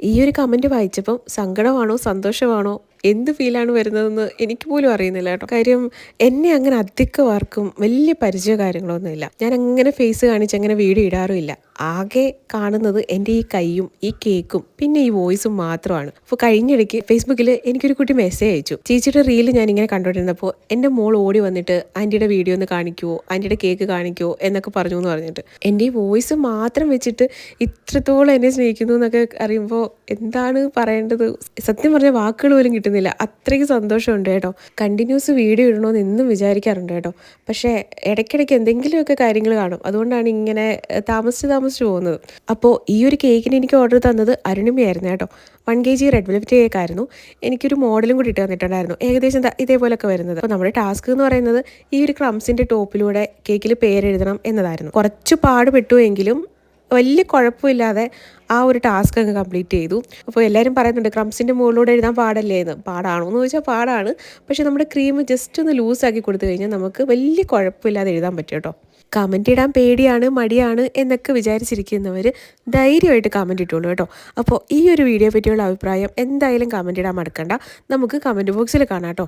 ഈ ഒരു കമന്റ് വായിച്ചപ്പം സങ്കടമാണോ സന്തോഷമാണോ എന്ത് ഫീലാണ് വരുന്നതെന്ന് എനിക്ക് പോലും അറിയുന്നില്ല കേട്ടോ. കാര്യം എന്നെ അങ്ങനെ അധികമാർക്കും വലിയ പരിചയ കാര്യങ്ങളൊന്നുമില്ല ഞാൻ അങ്ങനെ ഫേസ് കാണിച്ച് അങ്ങനെ വീഡിയോ ഇടാറുമില്ല. ആകെ കാണുന്നത് എന്റെ ഈ കൈയും ഈ കേക്കും പിന്നെ ഈ വോയിസും മാത്രമാണ്. അപ്പോൾ കഴിഞ്ഞിടയ്ക്ക് ഫേസ്ബുക്കിൽ എനിക്കൊരു കുട്ടി മെസ്സേജ് അയച്ചു. ചേച്ചിയുടെ റീൽ ഞാൻ ഇങ്ങനെ കണ്ടുകൊണ്ടിരുന്നപ്പോൾ എന്റെ മോൾ ഓടി വന്നിട്ട് ആന്റിയുടെ വീഡിയോ ഒന്ന് കാണിക്കുമോ ആന്റിയുടെ കേക്ക് കാണിക്കുമോ എന്നൊക്കെ പറഞ്ഞു എന്ന് പറഞ്ഞിട്ട്. എന്റെ ഈ വോയിസ് മാത്രം വെച്ചിട്ട് ഇത്രത്തോളം എന്നെ സ്നേഹിക്കുന്നു എന്നൊക്കെ അറിയുമ്പോൾ എന്താണ് പറയേണ്ടത്? സത്യം പറഞ്ഞ വാക്കുകൾ പോലും കിട്ടുന്നില്ല. അത്രയ്ക്ക് സന്തോഷമുണ്ട് കേട്ടോ. കണ്ടിന്യൂസ് വീഡിയോ ഇടണമെന്ന് എന്നും വിചാരിക്കാറുണ്ട് കേട്ടോ. പക്ഷേ ഇടയ്ക്കിടയ്ക്ക് എന്തെങ്കിലുമൊക്കെ കാര്യങ്ങൾ കാണും. അതുകൊണ്ടാണ് ഇങ്ങനെ താമസിച്ച് താമസിച്ച് പോകുന്നത്. അപ്പോൾ ഈ ഒരു കേക്കിന് എനിക്ക് ഓർഡർ തന്നത് അരുണിമയായിരുന്നു കേട്ടോ. One K G red velvet cake ആയിരുന്നു. എനിക്കൊരു മോഡലും കൂടി ഇട്ട് തന്നിട്ടുണ്ടായിരുന്നു. ഏകദേശം ഇതേപോലൊക്കെ വരുന്നത്. അപ്പോൾ നമ്മുടെ ടാസ്ക് എന്ന് പറയുന്നത് ഈ ഒരു ക്രംസിന്റെ ടോപ്പിലൂടെ കേക്കിൽ പേരെഴുതണം എന്നതായിരുന്നു. കുറച്ച് പാടുപെട്ടു എങ്കിലും വലിയ കുഴപ്പമില്ലാതെ ആ ഒരു ടാസ്ക് അങ്ങ് കംപ്ലീറ്റ് ചെയ്തു. അപ്പോൾ എല്ലാവരും പറയുന്നുണ്ട് ക്രംസിന്റെ മുകളിലൂടെ എഴുതാൻ പാടല്ലേ എന്ന്. പാടാണോ എന്ന് ചോദിച്ചാൽ പാടാണ്. പക്ഷേ നമ്മുടെ ക്രീം ജസ്റ്റ് ഒന്ന് ലൂസാക്കി കൊടുത്തു കഴിഞ്ഞാൽ നമുക്ക് വലിയ കുഴപ്പമില്ലാതെ എഴുതാൻ പറ്റും കേട്ടോ. കമന്റ് ഇടാൻ പേടിയാണ് മടിയാണ് എന്നൊക്കെ വിചാരിച്ചിരിക്കുന്നവർ ധൈര്യമായിട്ട് കമന്റ് ഇട്ടോളൂ കേട്ടോ. അപ്പോൾ ഈ ഒരു വീഡിയോ പറ്റിയുള്ള അഭിപ്രായം എന്തായാലും കമന്റ് ഇടാൻ മടക്കണ്ട നമുക്ക് കമന്റ് ബോക്സിൽ കാണാം കേട്ടോ.